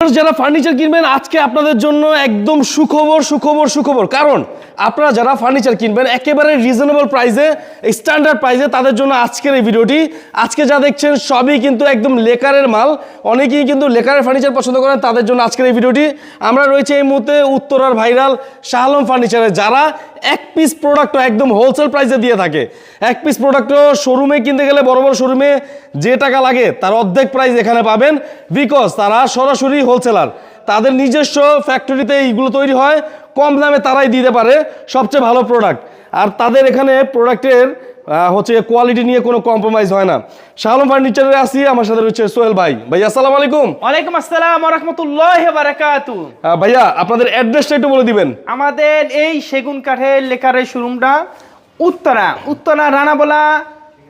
যারা ফার্নিচার কিনবেন, আজকে আপনাদের জন্য একদম সুখবর সুখবর সুখবর। কারণ, আপনারা যারা ফার্নিচার কিনবেন, একেবারে রিজনেবল প্রাইসে স্ট্যান্ডার্ড প্রাইসে তাদের জন্য আজকের এই ভিডিওটি আজকে যা দেখছেন, সবই কিন্তু একদম লেকারের মাল। অনেকেই কিন্তু লেকারের ফার্নিচার পছন্দ করেন, তাদের জন্য আজকের এই ভিডিওটি আমরা রয়েছে এই মুহূর্তে উত্তরার ভাইরাল শাহ আলম ফার্নিচারে যারা এক পিস প্রোডাক্টও একদম হোলসেল প্রাইসে দিয়ে থাকে। এক পিস প্রোডাক্টও শোরুমে কিনতে গেলে বড় বড় শোরুমে যে টাকা লাগে, তার অর্ধেক প্রাইস এখানে পাবেন। বিকজ তারা সরাসরি হোলসেলার তাদের নিজস্ব ফ্যাক্টরিতে এইগুলো তৈরি হয় কম দামে তারাই দিতে পারে সবচেয়ে ভালো প্রোডাক্ট আর তাদের এখানে প্রোডাক্টের হচ্ছে কোয়ালিটি নিয়ে কোনো কম্প্রোমাইজ হয় না। শাহলম ফার্নিচারে আসি আমার সাথে রয়েছে সোহেল ভাই। ভাই আসসালামু আলাইকুম। ওয়ালাইকুম আসসালাম রহমতুল্লাহ বারাকাতু ভাইয়া আপনাদের অ্যাড্রেসটা একটু বলে দিবেন। আমাদের এই সেগুন কাঠের লেকারের শোরুমটা উত্তরা উত্তরা রানাবোলা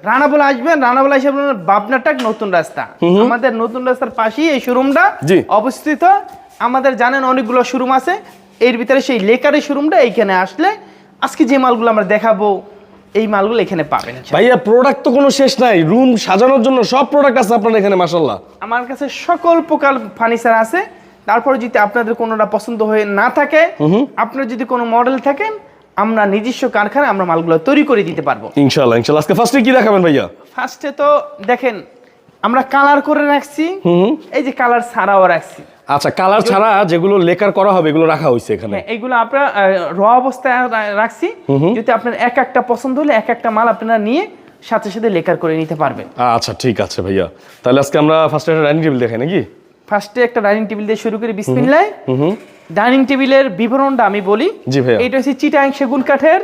রানাবোলা আসবেন রানাবোলা হিসেবে বাবনাটাক নতুন রাস্তা। আমাদের নতুন রাস্তার পাশেই এই শোরুমটা অবস্থিত। আমাদের জানেন অনেকগুলো শোরুম আছে। এর ভিতরে সেই লেকারের শোরুমটা এইখানে আসলে আজকে যে মালগুলো আমরা দেখাবো এই মালগুলো এখানে পাবেন ভাইয়া প্রোডাক্ট তো কোনো শেষ নাই। রুম সাজানোর জন্য সব প্রোডাক্ট আছে আপনার এখানে মাসাল্লাহ আমার কাছে সকল প্রকার ফার্নিচার আছে। তারপরে যদি আপনাদের কোনোটা পছন্দ হয়ে না থাকে আপনার যদি কোনো মডেল থাকেন আমরা নিজস্ব কারখানায় আমরা মালগুলো তৈরি করে দিতে পারব। ইনশাল্লাহ ইনশাল্লাহ আজকে ফার্স্টে কি দেখাবেন ভাইয়া? ফার্স্টে তো দেখেন আমরা কালার করে রাখছি এই যে কালার ছাড়াও রাখছি। আচ্ছা কালার ছাড়া যেগুলো লেকার করা হবে এগুলো রাখা হয়েছে এখানে। হ্যাঁ এইগুলো আপনার র অবস্থায় রাখছি। যদি আপনার এক একটা পছন্দ হলে এক একটা মাল আপনারা নিয়ে সাথে সাথে লেকার করে নিতে পারবেন। আচ্ছা ঠিক আছে ভাইয়া। তাহলে আজকে আমরা ফার্স্টে একটা ডাইনিং টেবিল দেখাই নাকি? ফার্স্টে একটা ডাইনিং টেবিল দিয়ে শুরু করি বিসমিল্লাহ। ডাইনিং টেবিলের বিবরণটা আমি বলি। জি ভাইয়া। এটা হচ্ছে চিটাং সেগুন কাঠের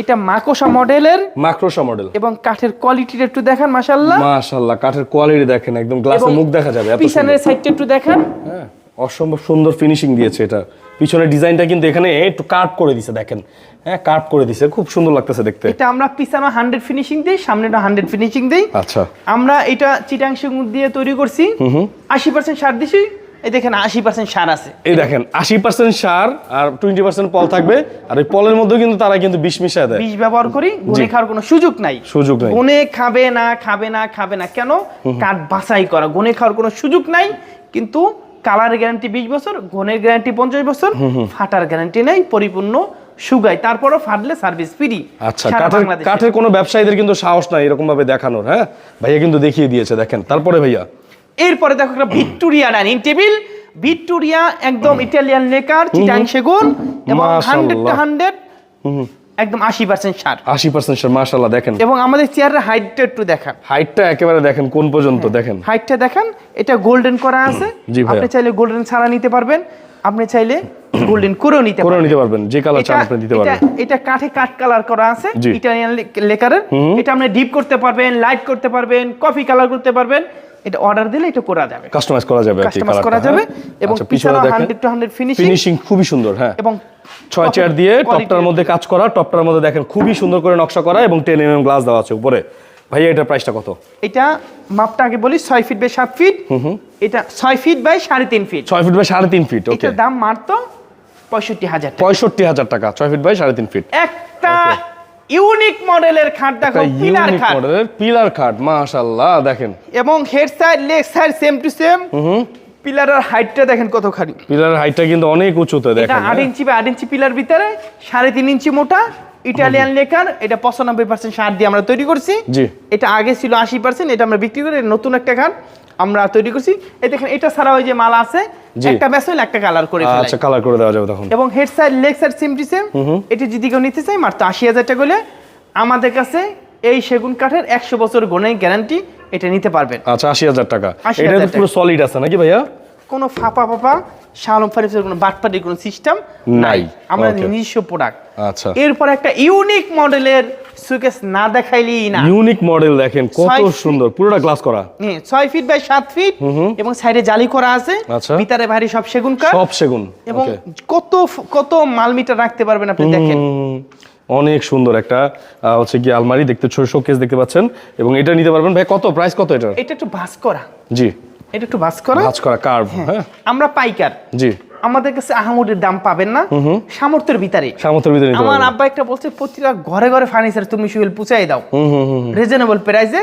এটা মাকোসা মডেলের মাক্রোসা মডেল। এবং কাঠের কোয়ালিটিটা একটু দেখান মাশাল্লাহ মাশাআল্লাহ কাঠের কোয়ালিটি দেখেন একদম গ্লাসে মুখ দেখা যাবে পিছনের সাইডটা একটু দেখান। হ্যাঁ অসম্ভব সুন্দর ফিনিশিং দিয়েছে এটা। পিছনের ডিজাইনটা কিন্তু এখানে একটু কাট করে দিছে দেখেন। হ্যাঁ কাট করে দিছে খুব সুন্দর লাগতেছে দেখতে। এটা আমরা পিছনে হান্ড্রেড ফিনিশিং দিই সামনেটা হান্ড্রেড ফিনিশিং দিই। আচ্ছা। আমরা এটা চিটাং সেগুন দিয়ে তৈরি করছি। আশি পার্সেন্ট সার দিছি। এই দেখেন আশি পার্সেন্ট সার আছে। এই দেখেন আশি পার্সেন্ট সার আর টোয়েন্টি পার্সেন্ট পল থাকবে। আর ওই পলের মধ্যেও কিন্তু তারা কিন্তু বিষ মিশায় দেয়। বিষ ব্যবহার করি গুনে খাওয়ার কোনো সুযোগ নাই। সুযোগ নেই। গুনে খাবে না খাবে না খাবে না কেন? কাঠ বাছাই করা। গুনে খাওয়ার কোনো সুযোগ নাই কিন্তু কালার গ্যারান্টি বিশ বছর গুণের গ্যারান্টি পঞ্চাশ বছর ফাটার গ্যারান্টি নেই পরিপূর্ণ সুগাই। তারপরও ফাটলে সার্ভিস ফ্রি আচ্ছা কাঠের কাঠের কোনো ব্যবসায়ীদের কিন্তু সাহস নাই এরকম ভাবে দেখানোর হ্যাঁ? ভাইয়া কিন্তু দেখিয়ে দিয়েছে দেখেন। তারপরে ভাইয়া। এরপরে দেখো একটা ভিক্টোরিয়া ডাইনিং টেবিল। ভিক্টোরিয়া একদম ইটালিয়ান লেকার চিটাং সেগুন এবং হান্ড্রেড মাশাআল্লাহ। হান্ড্রেড একদম আশি পার্সেন্ট সার। আশি পার্সেন্ট সার মাশাল্লাহ দেখেন। এবং আমাদের চেয়ারের হাইটটা একটু দেখান। হাইটটা একেবারে দেখেন কোন পর্যন্ত দেখেন। হাইটটা দেখেন এটা গোল্ডেন করা আছে। আপনি চাইলে গোল্ডেন ছাড়া নিতে পারবেন আপনি চাইলে গোল্ডেন করেও নিতে করে পারবেন। নিতে পারবেন যে কালার চান আপনি দিতে এটা- পারবেন। এটা কাঠে কাঠ কালার করা আছে। ইটালিয়ান লেকারের। এটা আপনি ডিপ করতে পারবেন লাইট করতে পারবেন কফি কালার করতে পারবেন। এটা অর্ডার দিলে এটা করা যাবে। কাস্টমাইজ করা যাবে কাস্টমাইজ করা যাবে হ্যাঁ? এবং আচ্ছা, পিছনে দেখেন hundred to hundred finishing finishing খুবই সুন্দর হ্যাঁ। এবং ছয় চেয়ার দিয়ে টপটার মধ্যে কাজ করা টপটার মধ্যে দেখেন খুবই সুন্দর করে নকশা করা এবং টেন এম এম গ্লাস দেওয়া আছে উপরে। ভাইয়া এটার প্রাইসটা কত? এটা মাপটা আগে বলি ছয় ফিট বাই সাত ফিট এটা ছয় ফিট বাই সাড়ে তিন ফিট ছয় ফিট বাই সাড়ে তিন ফিট ওকে এটার দাম মারতো পঁয়ষট্টি হাজার পঁয়ষট্টি হাজার টাকা ছয় ফিট বাই সাড়ে তিন ফিট একটা ইউনিক মডেলের খাট দেখো পিলার খাট। মডেলের পিলার খাট মাশাআল্লাহ দেখেন। এবং head side leg side same to same পিলারের হাইটটা দেখেন কতখানি। পিলার হাইটটা কিন্তু অনেক উঁচুতে এটা দেখেন আট ইঞ্চি বা আট ইঞ্চি পিলার ভিতরে সাড়ে তিন ইঞ্চি মোটা ইটালিয়ান লেকার এটা পঁচানব্বই পার্সেন্ট সার দিয়ে আমরা তৈরি করছি। জি। এটা আগে ছিল আশি পার্সেন্ট এটা আমরা বিক্রি করে নতুন একটা খাট। আমরা তৈরি করছি। এই দেখেন এটা ছাড়া ওই যে মাল আছে একটা একটা কালার করে ফেলাই। আচ্ছা কালার করে দেওয়া যাবে তখন। এবং head side leg side same to same এটি যদি কেউ নিতে চাই মাত্র আশি হাজার টাকা হলে আমাদের কাছে এই সেগুন কাঠের একশো বছর গুণের গ্যারান্টি এটা নিতে পারবেন। আচ্ছা আশি হাজার টাকা। 80,000 এটা পুরো সলিড আছে নাকি ভাইয়া? কোনো ফাঁপা ফাঁপা শালম ফার্নিচার কোনো বাটপাটির কোনো সিস্টেম নাই। নাই। আমরা নিজস্ব প্রোডাক্ট আচ্ছা। এরপর একটা ইউনিক মডেলের সুকেস না দেখাইলেই না। ইউনিক মডেল দেখেন কত সুন্দর পুরোটা গ্লাস করা। হ্যাঁ, ছয় ফিট বাই সাত ফিট এবং সাইডে জালি করা আছে। আচ্ছা। ভিতরে ভারী সব সেগুন কাঠ। সব সেগুন এবং কত কত মাল মিটার রাখতে পারবেন আপনি দেখেন। অনেক সুন্দর একটা হচ্ছে কি আলমারি দেখতে ছোট শোকেস দেখতে পাচ্ছেন। এবং এটা নিতে পারবেন। ভাই কত প্রাইস কত এটার? এটা একটু ভাস করা। জি। এটা একটু ভাস করা। ভাঁজ করা কার্ভ হ্যাঁ। আমরা পাইকার। জি। আমাদের কাছে আহামুরের দাম পাবেন না। সামর্থ্যের ভিতরে। সামর্থ্যের ভিতরে আমার আব্বা একটা বলছে প্রতিটা ঘরে ঘরে ফার্নিচার তুমি শুয়েল পুচাই দাও। রিজনেবল প্রাইসে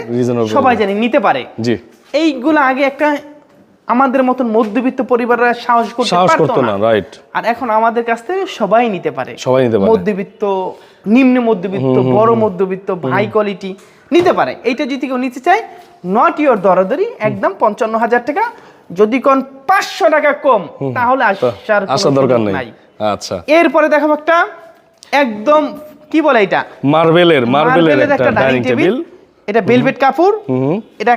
সবাই জানি নিতে পারে। জি। এইগুলো আগে একটা আমাদের মতন মধ্যবিত্ত পরিবারের সাহস করতে সাহস পারতো করতো না। না রাইট আর এখন আমাদের কাছ থেকে সবাই নিতে পারে। সবাই নিতে পারে। মধ্যবিত্ত নিম্ন মধ্যবিত্ত বড় মধ্যবিত্ত হাই কোয়ালিটি নিতে পারে। এইটা যদি কেউ নিতে চায় নট ইওর দরাদরি একদম পঞ্চান্ন হাজার টাকা। যদি কোন পাঁচশো টাকা কম তাহলে আসার আসার দরকার নেই। আচ্ছা। এরপরে দেখাবো একটা একদম কি বলে এটা? মার্বেলের মার্বেলের একটা ডাইনিং টেবিল। এটা বেলভেট কাপড়। এটা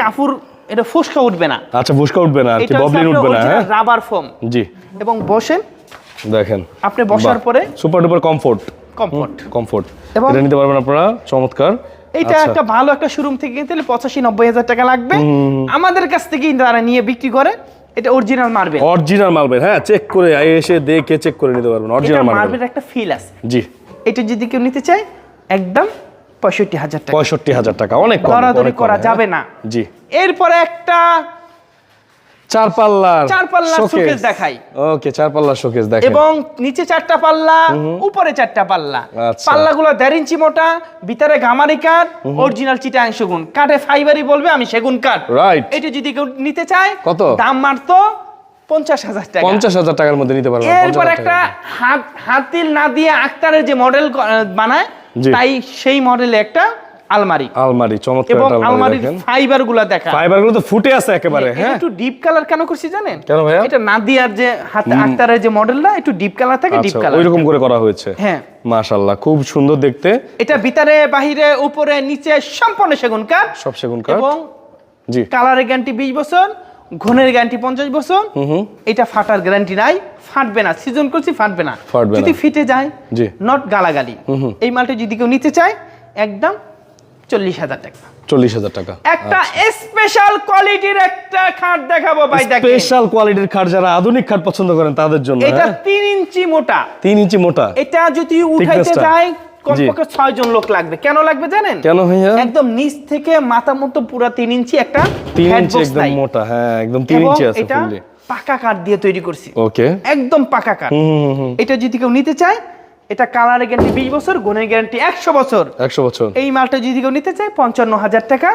কাপড় এটা ফুসকা উঠবে না। আচ্ছা ফুসকা উঠবে না আর কি ববলিন উঠবে না হ্যাঁ? রাবার ফোম জি। এবং বসেন। দেখেন। আপনি বসার পরে super duper comfort comfort comfort এটা নিতে পারবেন আপনারা চমৎকার। এইটা আচ্ছা। একটা ভালো একটা শোরুম থেকে কিনতে হলে পঁচাশি নব্বই হাজার টাকা লাগবে। আমাদের কাছ থেকে তারা নিয়ে বিক্রি করে। এটা অরিজিনাল মার্বেল অরিজিনাল মার্বেল হ্যাঁ চেক করে এসে দেখে চেক করে নিতে পারবেন। অরিজিনাল মার্বেল মার্বেল একটা ফিল আছে। জি। এটা যদি কেউ নিতে চায় একদম পঁয়ষট্টি হাজার টাকা। পঁয়ষট্টি হাজার টাকা। অনেক করা হ্যাঁ। যাবে না। জি। এরপরে একটা চার পাল্লার চার পাল্লার শোকেস দেখাই। ওকে চার পাল্লার শোকেস দেখেন। এবং নিচে চারটা পাল্লা উপরে চারটা পাল্লা। পাল্লাগুলো দেড় ইঞ্চি মোটা ভিতরে গামারি কাঠ অরিজিনাল চিটাং সেগুন। কাঠে ফাইবারই বলবে আমি সেগুন কাঠ. এটা যদি কেউ নিতে চায় কত? দাম মারতো পঞ্চাশ হাজার টাকা। পঞ্চাশ হাজার টাকার মধ্যে নিতে এরপর একটা হাত হাতিল না দিয়ে আক্তারের যে মডেল বানায় তাই সেই মডেলে একটা আলমারি। আলমারি চমৎকার আলমারি ফাইবারগুলা দেখা। ফাইবারগুলো তো ফুটে আছে একেবারে হ্যাঁ? একটু ডিপ কালার কেন করছি জানেন? কেন ভাইয়া? এটা নাদিয়ার যে হাতে আক্তারের যে মডেলটা একটু ডিপ কালার থাকে ডিপ আচ্ছা কালার ওইরকম করে করা হয়েছে। হ্যাঁ। মাশাল্লাহ খুব সুন্দর দেখতে। এটা ভিতরে বাহিরে উপরে নিচে সম্পূর্ণ সেগুন কাঠ। সব সেগুন কাঠ। এবং জি। কালারের গ্যারান্টি বিশ বছর ঘনের গ্যারান্টি পঞ্চাশ বছর। এটা ফাটার গ্যারান্টি নাই ফাটবে না সিজন করছি ফাটবে না। যদি ফিটে যায় জি। নট গালাগালি। এই মালটা যদি কেউ নিতে চায় একদম চল্লিশ হাজার টাকা। চল্লিশ হাজার টাকা। একটা স্পেশাল কোয়ালিটির একটা খাট দেখাবো ভাই স্পেশাল কোয়ালিটির খাট যারা আধুনিক খাট পছন্দ করেন তাদের জন্য এটা হ্যাঁ? তিন ইঞ্চি মোটা। তিন ইঞ্চি মোটা। এটা যদি উঠাইতে যায় কমপক্ষে ছয় জন লোক লাগবে। কেন লাগবে জানেন? কেন ভাইয়া? একদম নিচ থেকে মাথা মতো পুরো তিন ইঞ্চি একটা তিন ইঞ্চি একদম মোটা হ্যাঁ একদম তিন ইঞ্চি আছে পাকা কাঠ দিয়ে তৈরি করছি। ওকে একদম পাকা কাঠ। এটা যদি কেউ নিতে চায় এটা কালারের গ্যারান্টি বিশ বছর গুণের গ্যারান্টি একশো বছর। একশো বছর। এই মালটা যদি কেউ নিতে চায় পঞ্চান্ন হাজার টাকা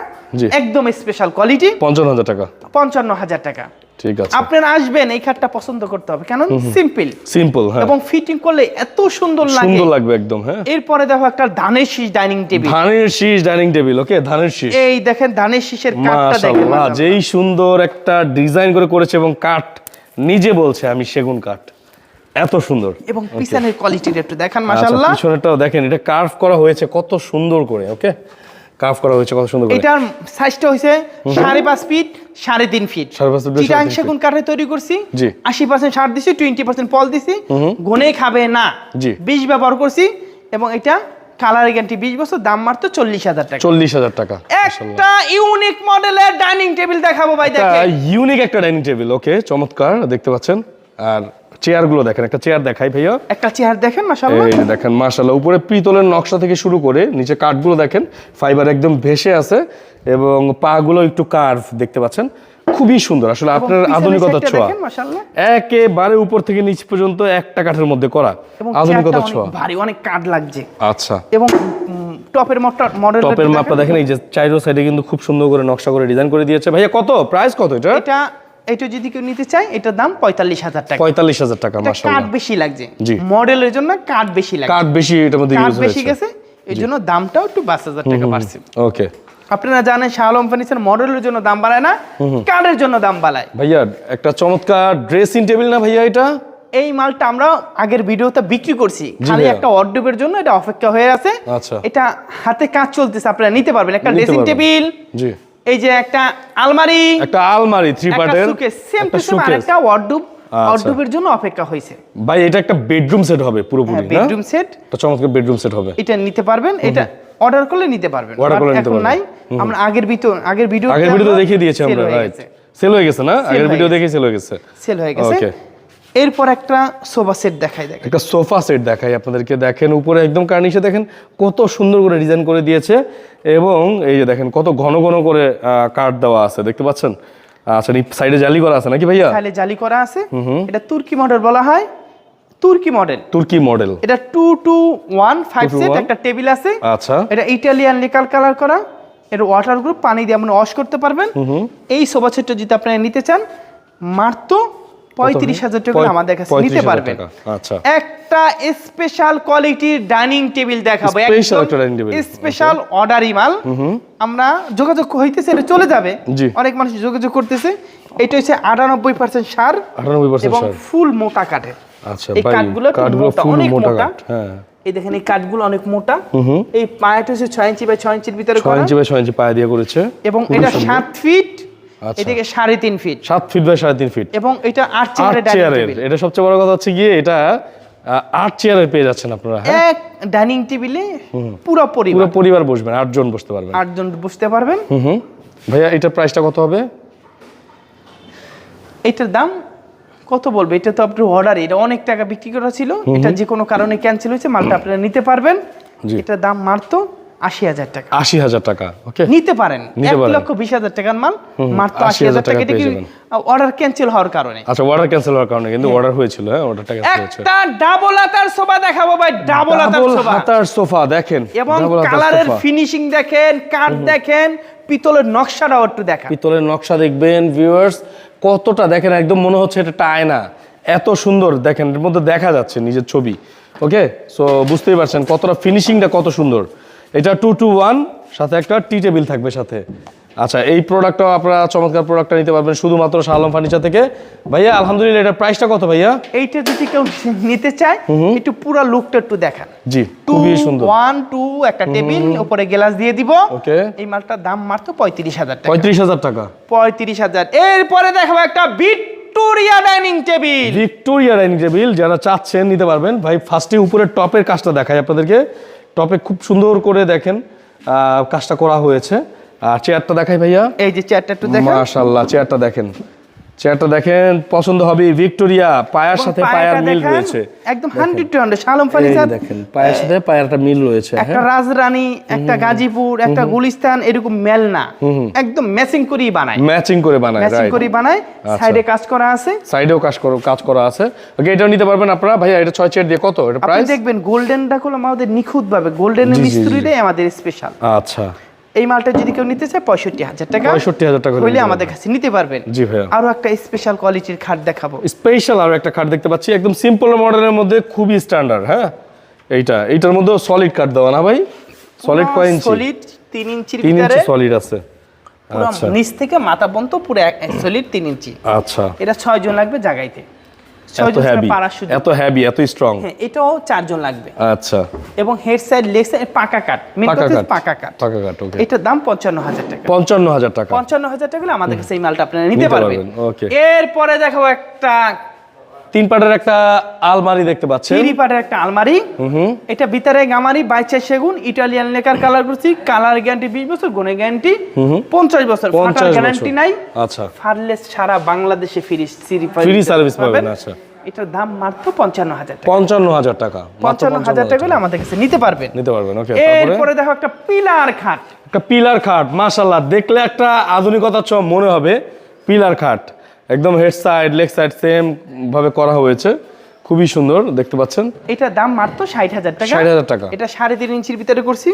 একদম স্পেশাল কোয়ালিটি পঞ্চান্ন হাজার টাকা। পঞ্চান্ন হাজার টাকা। ঠিক আছে। আপনারা আসবেন এই খাটটা পছন্দ করতে হবে। কেন সিম্পল সিম্পল হ্যাঁ। এবং ফিটিং করলে এত সুন্দর লাগে। সুন্দর লাগবে একদম হ্যাঁ। এরপরে দেখো একটা ধানের শীষ ডাইনিং টেবিল ধানের শীষ ডাইনিং টেবিল ওকে ধানের শীষ। এই দেখেন ধানের শীষের কাঠটা দেখেন। যেই সুন্দর একটা ডিজাইন করে করেছে এবং কাঠ নিজে বলছে আমি সেগুন কাঠ। এত সুন্দর। এবং পিছনের কোয়ালিটির একটু দেখান আচ্ছা মাশাআল্লাহ। পিছনেরটাও দেখেন এটা কার্ভ করা হয়েছে কত সুন্দর করে ওকে কার্ভ করা হয়েছে কত সুন্দর করে। এটার সাইজটা সাড়ে পাঁচ ফিট সাড়ে তিন ফিট সাড়ে পাঁচ feet, সাড়ে চিটাং সেগুন কাঠে তৈরি করছি জি। আশি পার্সেন্ট সার দিছি টোয়েন্টি পার্সেন্ট পল দিছি। গুনে খাবে না। জি। বিষ ব্যবহার করছি এবং এটা কালার গ্যারান্টি বিশ বছর দাম মাত্র চল্লিশ হাজার টাকা। চল্লিশ হাজার টাকা একটা ইউনিক মডেলের ডাইনিং টেবিল দেখাবো ভাই দেখেন। ইউনিক একটা ডাইনিং টেবিল ওকে চমৎকার দেখতে পাচ্ছেন। আর চেয়ারগুলো দেখেন একটা চেয়ার দেখাই ভাইয়া। একটা চেয়ার দেখেন মাশাআল্লাহ। এই দেখেন মাশাল্লাহ উপরে পিতলের নকশা থেকে শুরু করে নিচে কাঠগুলো দেখেন ফাইবার একদম ভেসে আছে এবং পা গুলো একটু কার্ভ দেখতে পাচ্ছেন। খুবই সুন্দর। আসলে আপনার পিছনের আধুনিকতার ছোঁয়া। দেখেন, মাশাআল্লাহ। একেবারে উপর থেকে নিচ পর্যন্ত একটা কাঠের মধ্যে করা এবং আধুনিকতার ছোঁয়া। ভারী অনেক কাঠ লাগছে। আচ্ছা। এবং টপের মাপটা মডেল টপের মাপটা দেখেন এই যে চাইরো সাইডে কিন্তু খুব সুন্দর করে নকশা করে ডিজাইন করে দিয়েছে। ভাইয়া কত? প্রাইস কত এটা? এটা এটা যদি কেউ নিতে চায় এটার দাম পঁয়তাল্লিশ হাজার টাকা। পঁয়তাল্লিশ হাজার টাকা কাঠ বেশি লাগছে। মডেলের জন্য কাঠ বেশি লাগছে। কাঠ বেশি এটার মধ্যে কাঠ বেশি গেছে এই জন্য দামটাও একটু পাঁচ হাজার টাকা বাড়ছে। ওকে আপনারা জানেন শাহ আলম ফার্নিচার মডেলের জন্য দাম বাড়ায় না কাঠের জন্য দাম বাড়ায়। ভাইয়া একটা চমৎকার ড্রেসিং টেবিল না ভাইয়া এটা? এই মালটা আমরা আগের ভিডিওতে বিক্রি করছি। খালি একটা অর্ডবের জন্য এটা অপেক্ষা হয়ে আছে। আচ্ছা। এটা হাতে কাজ চলতেছে আপনারা নিতে পারবেন। একটা ড্রেসিং টেবিল জি। এই যে একটা আলমারি একটা আলমারি থ্রি একটা পার্টের সেম টু সেম আরেকটা ওয়ার্ডরোব আচ্ছা। ওয়ার্ডরোবের জন্য অপেক্ষা হয়েছে। ভাই এটা একটা বেডরুম সেট হবে পুরোপুরি বেডরুম সেট তো চমৎকার বেডরুম সেট হবে। এটা নিতে পারবেন এটা অর্ডার করলে নিতে পারবেন অর্ডার করলে নিতে এখন পারবেন। নাই। আমরা আগের ভিডিও আগের ভিডিও আগের ভিডিও দেখিয়ে দিয়েছি আমরা রাইট সেল হয়ে গেছে না? আগের ভিডিও দেখে সেল হয়ে গেছে। সেল হয়ে গেছে। ওকে এরপর একটা সোফা সেট দেখাই দেখেন। একটা সোফা সেট দেখাই আপনাদেরকে। দেখেন উপরে একদম কার্নিশে দেখেন কত সুন্দর করে ডিজাইন করে দিয়েছে এবং এই যে দেখেন কত ঘন ঘন করে কাঠ দেওয়া আছে দেখতে পাচ্ছেন? আচ্ছা সাইডে জালি করা আছে নাকি ভাইয়া? তাহলে জালি করা আছে। এটা তুর্কি মডেল বলা হয়। তুর্কি মডেল। তুর্কি মডেল। এটা two two one five set 221 একটা টেবিল আছে। আচ্ছা। এটা ইটালিয়ান লিকাল কালার করা। এটা ওয়াটার গ্রুপ পানি দিয়ে আপনি ওয়াশ করতে পারবেন। এই সোফা সেটটা যদি আপনারা নিতে চান মাত্র পঁয়ত্রিশ হাজার টাকা আমাদের কাছে নিতে পারবেন। আচ্ছা। একটা স্পেশাল কোয়ালিটির ডাইনিং টেবিল দেখাবো। স্পেশাল অর্ডারি মাল। আমরা যোগাযোগ হইতেছে এটা চলে যাবে। অনেক মানুষ যোগাযোগ করতেছে। এটা হচ্ছে আটানব্বই পার্সেন্ট সার 98% এবং ফুল মোটা কাঠের। আচ্ছা এই কাঠগুলো অনেক মোটা হ্যাঁ। এই দেখেন এই কাঠগুলো অনেক মোটা। এই পায়াটা হচ্ছে ছয় ইঞ্চি বাই ছয় ইঞ্চির ভিতরে ছয় ইঞ্চি বাই ছয় ইঞ্চি পায়ে দিয়ে করেছে। এবং এটা সাত ফিট। এদিকে সাড়ে তিন ফিট সাত ফিট বাই সাড়ে তিন ফিট এবং এটা আট চেয়ারের এটা সবচেয়ে বড় কথা হচ্ছে গিয়ে এটা আট চেয়ারের পেয়ে যাচ্ছেন আপনারা হ্যাঁ? এক ডাইনিং টেবিলে পুরো পরিবার পুরো পরিবার। বসবেন আটজন বসতে পারবেন। আটজন বসতে পারবেন। হুম ভাইয়া এটার প্রাইসটা কত হবে? এটার দাম কত বলবে? এটা তো আপনার অর্ডার এটা অনেক টাকা বিক্রি করা ছিল। এটা যে কোনো কারণে ক্যান্সেল হয়েছে মালটা আপনারা নিতে পারবেন। এটার দাম মারতো আশি হাজার টাকা। আশি হাজার টাকা ওকে নিতে পারেন। এক লক্ষ বিশ হাজার টাকার মাল মাত্র আশি হাজার টাকা এটা কি অর্ডার ক্যান্সেল হওয়ার কারণে। আচ্ছা অর্ডার ক্যান্সেল হওয়ার কারণে কিন্তু অর্ডার হয়েছিল হ্যাঁ অর্ডারটা ক্যান্সেল হয়েছে। একটা ডাবল হাতার সোফা দেখাবো ভাই ডাবল হাতার সোফা। হাতার সোফা দেখেন এবং কালারের ফিনিশিং দেখেন দেখেন পিতলের নকশাটাও একটু দেখা পিতলের নকশা দেখবেন ভিউয়ার্স কতটা দেখেন একদম মনে হচ্ছে এটা একটা আয়না। এত সুন্দর দেখেন এর মধ্যে দেখা যাচ্ছে নিজের ছবি ওকে সো বুঝতেই পারছেন কতটা ফিনিশিংটা কত সুন্দর। এটা টু টু ওয়ান সাথে একটা টি টেবিল থাকবে সাথে। আচ্ছা এই প্রোডাক্টটাও আপনারা চমৎকার প্রোডাক্টটা নিতে পারবেন শুধুমাত্র শালম ফার্নিচার থেকে। ভাইয়া আলহামদুলিল্লাহ এটার প্রাইসটা কত ভাইয়া? এইটা যদি কেউ নিতে চায় একটু পুরো লুকটা একটু দেখান। জি খুবই সুন্দর। ওয়ান টু একটা টেবিল উপরে গ্লাস দিয়ে দিব। ওকে এই মালটার দাম মাত্র পঁয়ত্রিশ হাজার টাকা। পঁয়ত্রিশ হাজার টাকা। পঁয়ত্রিশ হাজার। এরপরে দেখাবো একটা Victoria dining table Victoria dining table যারা চাচ্ছেন নিতে পারবেন। ভাই ফার্স্টে উপরের টপের কাজটা দেখাই আপনাদেরকে। টপে খুব সুন্দর করে দেখেন আহ, কাজটা করা হয়েছে। আর চেয়ারটা দেখাই ভাইয়া। এই যে চেয়ারটা একটু দেখেন। মাশাআল্লাহ চেয়ারটা দেখেন। চেয়ারটা দেখেন পছন্দ হবে ভিক্টোরিয়া পায়ার সাথে পায়ার মিল রয়েছে। একদম হান্ড্রেড টু হান্ড্রেড শালম এই ফার্নিচার দেখেন পায়ের সাথে পায়ারটা মিল রয়েছে একটা হ্যাঁ। রাজরানী একটা গাজীপুর একটা গুলিস্তান এরকম মেল না। একদম ম্যাচিং করেই বানায়। ম্যাচিং করে বানায় ম্যাচিং. করেই বানায় আচ্ছা। সাইডে কাজ করা আছে। সাইডেও কাজ করো কাজ করা আছে। ওকে এটাও নিতে পারবেন আপনারা। ভাইয়া এটা ছয় চেয়ার দিয়ে কত? এটা প্রাইস আপনি দেখবেন গোল্ডেনটা হলো আমাদের নিখুঁত ভাবে গোল্ডেনের। মিস্ত্রিটাই আমাদের স্পেশাল আচ্ছা। এই মালটা যদি কেউ নিতে চায় পঁয়ষট্টি হাজার টাকা 65,000 টাকা হলে হইলে আমাদের কাছে নিতে পারবেন। জি ভাইয়া। আরও একটা স্পেশাল কোয়ালিটির খাট দেখাবো। স্পেশাল আর একটা কার্ড দেখতে পাচ্ছি একদম সিম্পল মডেলের মধ্যে খুবই স্ট্যান্ডার্ড হ্যাঁ? এইটা এইটার মধ্যেও সলিড কার্ড দেওয়া না ভাই? সলিড কয় ইঞ্চি সলিড তিন ইঞ্চির তিন ভিতরে ইঞ্চি সলিড আছে। পুরো আচ্ছা। নিচ থেকে মাথা পর্যন্ত পুরো সলিড তিন ইঞ্চি। আচ্ছা। এটা ছয় জন লাগবে জাগাইতে ছয় এত সুযোগ এত হেভি এত স্ট্রং হ্যাঁ এটাও চারজন লাগবে। আচ্ছা। এবং হেড সাইড লেগ সাইড পাকা কাট মেন পাকা কথা পাকা কাট পাকা কাট ওকে এটার দাম পঞ্চান্ন হাজার টাকা। পঞ্চান্ন হাজার টাকা। পঞ্চান্ন হাজার টাকা হলে আমাদের কাছে এই মালটা আপনারা নিতে নিতে পারবেন। ওকে এরপরে দেখাবো একটা তিন পাটের একটা আলমারি দেখতে পাচ্ছি থ্রি পার্টের একটা আলমারি। এটা ভিতরে গামারি বাইচা সেগুন ইটালিয়ান লেকার কালার করছি কালার গ্যারান্টি বিশ বছর গুণে গ্যারান্টি পঞ্চাশ বছর পঞ্চাশ গ্যারান্টি নাই। আচ্ছা। ফারলেস সারা বাংলাদেশে ফ্রি ফ্রি সার্ভিস পাবেন আচ্ছা। এটার দাম মাত্র পঞ্চান্ন হাজার টাকা। পঞ্চান্ন হাজার টাকা। পঞ্চান্ন হাজার টাকা হলে আমাদের কাছে নিতে পারবেন। নিতে পারবেন ওকে তারপরে? এরপরে দেখো একটা পিলার খাট। একটা পিলার খাট মাশাল্লাহ দেখলে একটা আধুনিকতার চ মনে হবে। পিলার খাট। একদম head side leg side same ভাবে করা হয়েছে। খুবই সুন্দর দেখতে পাচ্ছেন। এটার দাম মাত্র ষাট হাজার টাকা। 60,000 টাকা। এটা সাড়ে তিন ইঞ্চির ভিতরে করছি।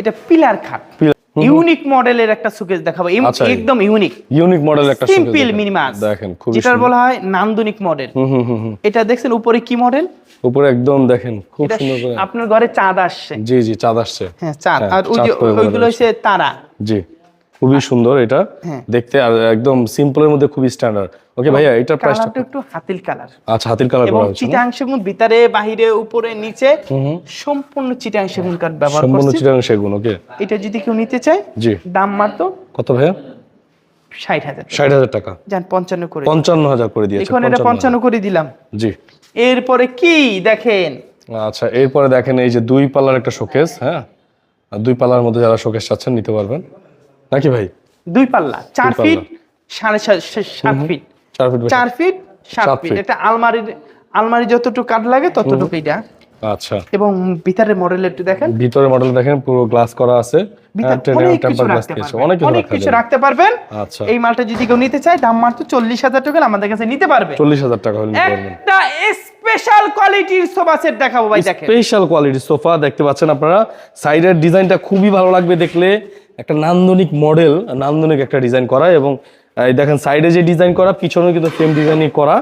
এটা পিলার খাট ইউনিক মডেলের একটা সুকেস দেখাবো। আচ্ছা, একদম ইউনিক ইউনিক মডেল একটা সিম্পল। মিনিমাস দেখেন। খুবই যেটার সুন্দর। বলা হয় নান্দনিক মডেল হুম হুম হুম হুম। এটা দেখছেন উপরে কি মডেল উপরে একদম দেখেন খুব সুন্দর করে। আপনার ঘরে চাঁদ আসছে। জি জি চাঁদ আসছে। হ্যাঁ চাঁদ। হ্যাঁ, আর ওই যে ওইগুলো হচ্ছে তারা। জি। খুবই সুন্দর এটা হ্যাঁ। দেখতে আর একদম সিম্পলের মধ্যে খুবই স্ট্যান্ডার্ড ওকে ভাইয়া এটার প্রাইসটা একটু হাতিল কালার আচ্ছা হাতির কালার এবং করা হয়েছে? চিটাং সেগুন ভিতরে বাহিরে উপরে নিচে সম্পূর্ণ চিটাং সেগুন কাঠ ব্যবহার সম্পূর্ণ করছি। চিটাং সেগুন ওকে এটা যদি কেউ নিতে চায় জি। দাম মাত্র কত ভাইয়া? ষাট হাজার ষাট হাজার টাকা। যান পঞ্চান্ন করে পঞ্চান্ন হাজার করে দিয়েছে এখন এটা পঞ্চান্ন করে দিলাম। জি। এরপরে কি দেখেন? আচ্ছা এরপরে দেখেন এই যে দুই পাল্লার একটা শোকেস হ্যাঁ? দুই পাল্লার মধ্যে যারা শোকেস চাচ্ছেন নিতে পারবেন। নাকি ভাই? দুই পাল্লা চার ফিট সাড়ে সাত- সাত ফিট। চার ফিট সাত ফিট। এটা আলমারির আলমারি যতটুকু কাঠ লাগে ততটুকু এটা। আচ্ছা। এবং ভিতরের মডেল একটু দেখেন। ভিতরে মডেল দেখেন পুরো গ্লাস করা আছে। অনেক কিছু রাখতে পারবেন। অনেক কিছু অনেক রাখা কিছু যাবে। রাখতে পারবেন। আচ্ছা। এই মালটা যদি কেউ নিতে চায় দাম মাত্র চল্লিশ হাজার টাকা আমাদের কাছে নিতে পারবে। চল্লিশ হাজার টাকা একটা স্পেশাল কোয়ালিটির সোফা সেট দেখাবো ভাই দেখেন। স্পেশাল কোয়ালিটির সোফা দেখতে পাচ্ছেন আপনারা। সাইডের ডিজাইনটা খুবই ভালো লাগবে দেখলে। একটা নান্দনিক মডেল নান্দনিক একটা ডিজাইন করা এবং এই দেখেন সাইডে যে ডিজাইন করা পিছনেও কিন্তু সেম ডিজাইনই করা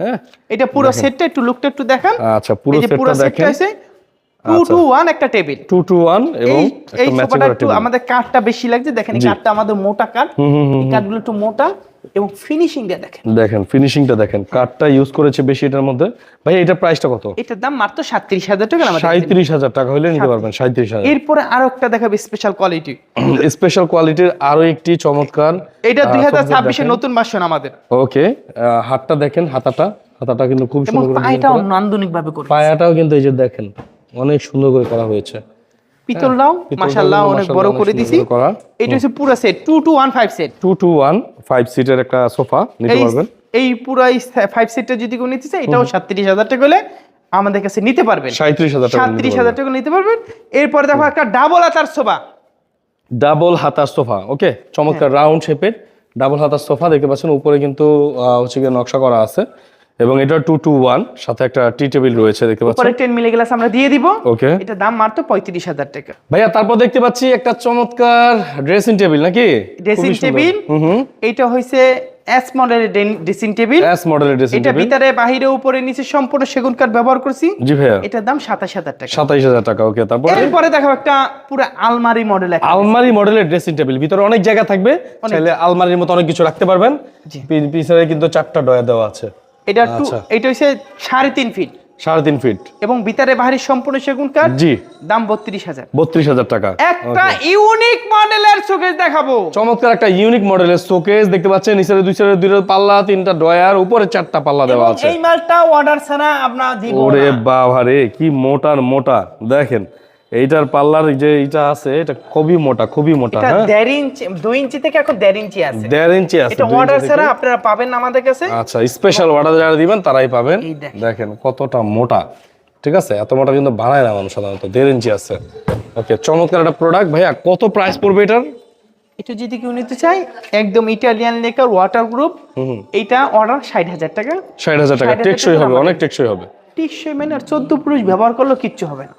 হ্যাঁ? এটা পুরো সেটটা একটু লুকটা একটু দেখেন। আচ্ছা পুরো সেটটা দেখেন। আছে টু টু ওয়ান একটা টেবিল টু টু ওয়ান এবং এই সোফাটা একটু আমাদের কাঠটা বেশি লাগছে। দেখেন কাঠটা আমাদের মোটা কাঠ কাঠগুলো একটু মোটা। এবং ফিনিশিংটা দেখেন। দেখেন ফিনিশিংটা দেখেন। কাঠটা ইউজ করেছে বেশি এটার মধ্যে। ভাই এটার প্রাইসটা কত? এটার দাম মাত্র সাতত্রিশ হাজার টাকা আমাদের সাঁত্রিশ হাজার টাকা হলে নিতে পারবেন সাঁত্রিশ। হাজার। এরপরে আরও একটা দেখাবে স্পেশাল কোয়ালিটি স্পেশাল কোয়ালিটির আরও একটি চমৎকার এটা আহ, দুই হাজার ছাব্বিশের নতুন ভার্সন আমাদের। ওকে হাতটা দেখেন হাতাটা। হাতাটা কিন্তু খুব সুন্দর করে পায়েটাও নান্দনিক ভাবে করে পায়াটাও কিন্তু এই যে দেখেন অনেক সুন্দর করে করা হয়েছে। পিতলটাও পিতলটাও মাশাআল্লাহ অনেক বড় করে দিছি। এটা হচ্ছে পুরো set two two one five set two two one five সিটের একটা সোফা নিতে পারবেন। এই পুরো ফাইভ সিটটা যদি কেউ নিতে চায় এটাও সাতত্রিশ হাজার টাকা হলে আমাদের কাছে নিতে পারবেন। সাঁত্রিশ হাজার টাকা সাতত্রিশ হাজার টাকা নিতে পারবেন। এরপরে দেখো একটা ডাবল হাতার সোফা ডাবল হাতার সোফা ওকে চমৎকার। রাউন্ড শেপের ডাবল হাতার সোফা দেখতে পাচ্ছেন উপরে কিন্তু হচ্ছে গিয়ে নকশা করা আছে। এবং এটা টু টু ওয়ান সাথে একটা টি টেবিল রয়েছে দেখতে পরে পাচ্ছেন? টেন মিলি গ্লাস আমরা দিয়ে দিব। ওকে। এটা দাম মাত্র পঁয়ত্রিশ হাজার টাকা। ভাইয়া তারপর দেখতে পাচ্ছি একটা চমৎকার ড্রেসিং টেবিল নাকি? ড্রেসিং টেবিল এটা হয়েছে এস মডেলের ড্রেসিং টেবিল এস মডেলের ড্রেসিং এটা ভিতরে বাহিরে উপরে নিচে সম্পূর্ণ সেগুন কাঠ ব্যবহার করছি। জি ভাইয়া। এটার দাম সাতাশ হাজার টাকা। সাতাইশ হাজার টাকা ওকে তারপরে? এরপরে দেখো একটা পুরো আলমারি মডেল একটা আলমারি মডেলের ড্রেসিং টেবিল ভিতরে অনেক জায়গা থাকবে। চাইলে আলমারির মতো অনেক কিছু রাখতে পারবেন। পিছনে কিন্তু চারটা ডয়া দেওয়া আছে। এটা টু আচ্ছা। এটা হচ্ছে সাড়ে তিন ফিট সাড়ে তিন ফিট এবং ভিতরে বাহিরে সম্পূর্ণ সেগুন কাঠ। জি। দাম বত্রিশ হাজার। বত্রিশ হাজার টাকা। একটা ইউনিক মডেলের শোকেস দেখাবো। চমৎকার একটা ইউনিক মডেলের শোকেস দেখতে পাচ্ছেন। নিচের দুই সাইডে দুইটা পাল্লা তিনটা ডয়ার উপরে চারটা পাল্লা দেওয়া আছে। এই মালটা অর্ডার ছাড়া আমরা দিব ওরে। বাবা রে কি মোটার মোটা। দেখেন এইটার পাল্লার যে এইটা আছে এটা খুবই মোটা খুবই মোটা এটা হ্যাঁ? দেড় ইঞ্চি দুই ইঞ্চি থেকে এখন দেড় ইঞ্চি আছে। দেড় ইঞ্চি আছে এটা অর্ডার ছাড়া আপনারা পাবেন আমাদের কাছে। আচ্ছা স্পেশাল অর্ডার যারা দিবেন তারাই পাবেন। দেখেন। কতটা মোটা ঠিক আছে? এত মোটা কিন্তু বানায় না মানুষ সাধারণত দেড় ইঞ্চি আছে। ওকে চমৎকার একটা প্রোডাক্ট ভাইয়া কত প্রাইস পড়বে এটার? এটা যদি কেউ নিতে চায় একদম ইটালিয়ান লেকার ওয়াটার গ্রুপ এটা অর্ডার ষাট হাজার টাকা। ষাট হাজার টাকা টেকসই হবে অনেক টেকসই হবে। টিকসই মানে আর চোদ্দ পুরুষ ব্যবহার করলেও কিচ্ছু হবে না।